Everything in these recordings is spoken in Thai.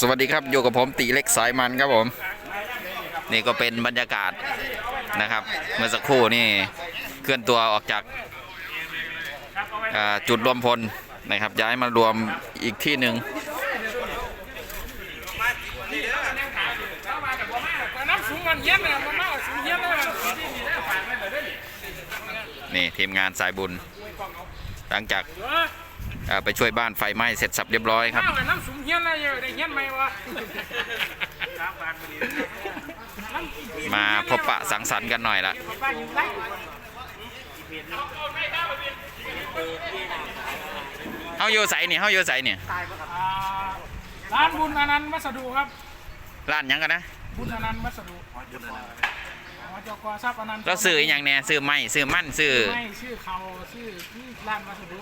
สวัสดีครับอยู่กับผมตีเล็กสายมันครับผม นี่ก็เป็นบรรยากาศนะครับ เมื่อสักครู่นี่เคลื่อนตัวออกจากาจุดรวมพลนะครับ ย้ายมารวมอีกที่หนึ่งนี่ทีมงานสายบุญ หลังจาก ไปช่วยบ้านไฟไหม้เสร็จสับเรียบร้อยครับข้าวน้ำสูงเย็นเลยได้เย็นไหมวะมาพบปะสังสรรค์กันหน่อยละบ้านอยู่ไรเฮาอยู่ใสนี่เฮาอยู่ใสนี่ร้านบุญอนันต์วัสดุครับร้านหยังกันนะบุญอนันต์วัสดุอจกทรัพย์อนันต์เราซื้ออหย่างแน่ซื้อไม้ซื้อมั่นซื้อไม่ชื่อเขาชื่อที่ร้านวัสดุ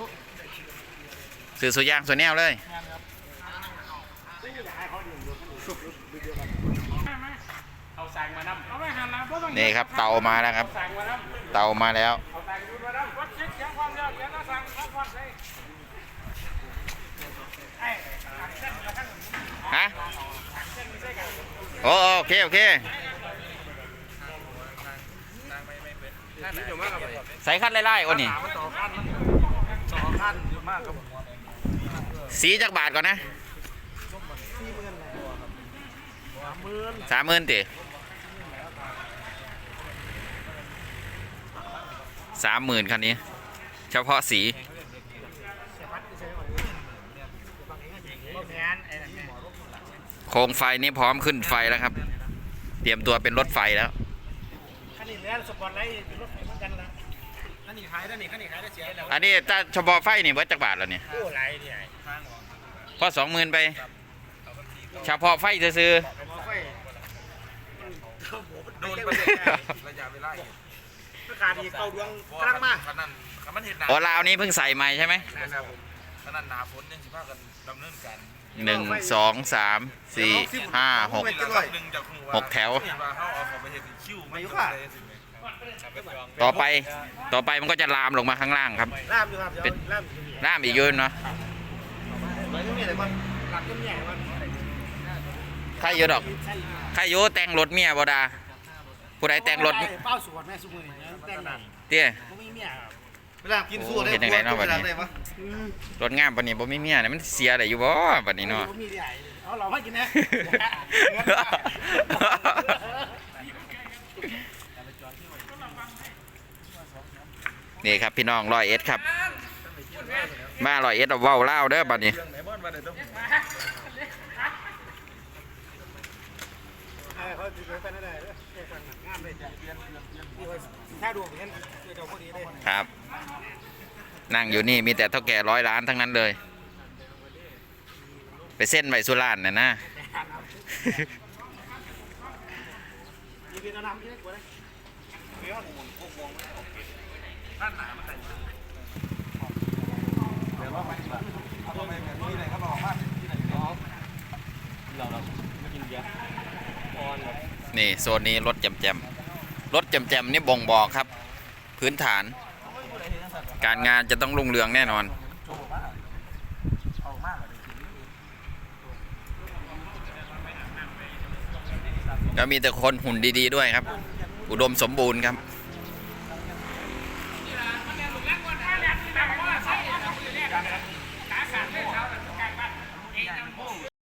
ซื้อสุยางสุแนวเลยงานครับเอาแสงมานำเอาไปหันนะเพราะต้องนี่ครับเตามาแล้วครับแสงมานำเตามาแล้วเอาแสงดูมานำวัดเช็คเสียงความเร็วเสียงน้ำสั่งครับวัดเลยไอ้เส้นกระทั่งฮะโอโอเคโอเคใสีจักบาทก่อนนะสามหมื่นติสามหมื่นคันนี้ เฉพาะสีโครงไฟนี่พร้อมขึ้นไฟแล้วครับ เตรียมตัวเป็นรถไฟแล้วขันนี้แล้วสปอร์ตไลท์เป็นรถไฟเหมือนกันละ ขันนี้ขายได้นี่ขันนี้ขายได้เสียแล้วอันนี้ถ้าเฉพาะไฟนี่เบิดจักบาทแล้วเนี่ยโอ้ไรเนี่ยพอสองหมื่นไป เฉพาะไฟซื้อโดนไประยะเวลาอีกประกาศอีกเก้าดวงกำลังมาขนาดขมันเห็นหนาๆโอ้ลาวนี้เพิ่งใส่ใหม่ใช่ไหมขนาดหนาฝนยังสิพากันดำเนินการหนึ่งสองสามสี่ห้าหกนี่แหละครับหนึ่งจากหัวหกแถวเห็นว่าเขาเอาเขาไปเห็นคิวไม่ยุ่งเลยสิแม่ ต่อไปต่อไปมันก็จะลามลงมาข้างล่างครับ ล่ามอยู่ครับเป็นล่ามอยู่นี่ลามอีกเยอะเนาะหลังก็มีอะไรบ้างหลังก็มีอะไรบ้างใครอยู่ดอกใครอยู่แต่งรถเมียบ่ดาผู้ใดแต่งรถเป้าสวนแม่สุมือเนี่ยแต่งหนังเตี้ยก็ไม่มีอะเวลากินสู้ได้เห็นจังไดเนาะบัดนี้ได้ปะรถงามปานนี้บ่มีเมียเนี่ยมันเสียได้อยู่บ่บัดนี้เนาะก็มีใหญ่เอาเราไม่กินนะ นี่ครับพี่น้องร้อยเอ็ดครับ มาร้อยเอ็ดเอาเว้าเล่าเด้อบัดนี้ครับ นั่งอยู่นี่มีแต่เท่าแก่ร้อยล้านทั้งนั้นเลย ไปเส้นใบสุรานเนี่ะนะ ดีเลยครับนั่งอยู่นี่มีแต่เท่าแก่ร้อานทั้งนั้เลยไปเส้นใบสุรานน่ะนะมีเป็นน้ำที่ได้กว่าได้นี่โซนนี้รถแจมๆรถแจมๆนี่บ่งบอกครับ พื้นฐาน การงานจะต้องรุ่งเรืองแน่นอนแล้วมีแต่คนหุ่นดี ๆ ด้วยครับ อุดมสมบูรณ์ครับ